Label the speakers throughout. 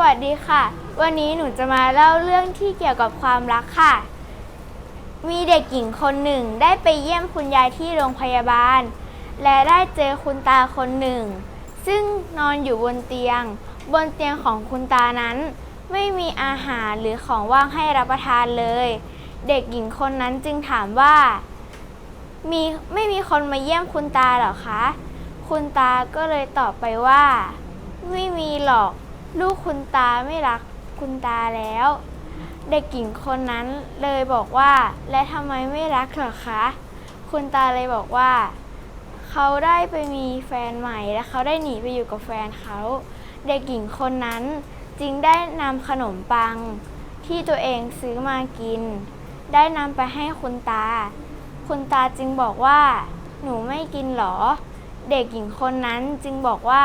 Speaker 1: วัสดีค่ะ วันนี้หนูจะมาเล่าเรื่องที่เกี่ยวกับความรักค่ะ มีเด็กหญิงคนหนึ่งได้ไปเยี่ยมคุณยายที่โรงพยาบาล และได้เจอคุณตาคนหนึ่ง ซึ่งนอนอยู่บนเตียง บนเตียงของคุณตานั้น ไม่มีอาหารหรือของว่างให้รับประทานเลย เด็กหญิงคนนั้นจึงถามว่า มีไม่มีคนมาเยี่ยมคุณตาหรอคะ คุณตาก็เลยตอบไปว่า ไม่มีหรอก ลูกคุณตาไม่รักคุณตาแล้ว เด็กหญิงคนนั้นเลยบอกว่า และทำไมไม่รักเหรอคะ คุณตาเลยบอกว่า เขาได้ไปมีแฟนใหม่และเขาได้หนีไปอยู่กับแฟนเขา เด็กหญิงคนนั้นจึงได้นำขนมปังที่ตัวเองซื้อมากิน ได้นำไปให้คุณตา คุณตาจึงบอกว่า หนูไม่กินหรอ เด็กหญิงคนนั้นจึงบอกว่า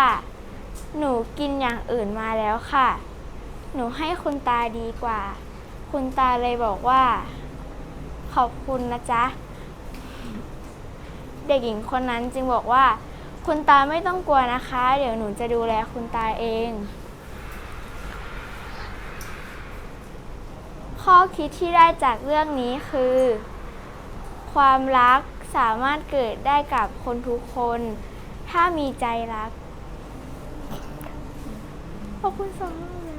Speaker 1: หนูกินอย่างอื่นมาแล้วค่ะ หนูให้คุณตาดีกว่า คุณตาเลยบอกว่า ขอบคุณนะจ๊ะ เด็กหญิงคนนั้นจึงบอกว่า คุณตาไม่ต้องกลัวนะคะ เดี๋ยวหนูจะดูแลคุณตาเอง ข้อคิดที่ได้จากเรื่องนี้คือ ความรักสามารถเกิดได้กับคนทุกคน ถ้ามีใจรัก 好悲伤啊！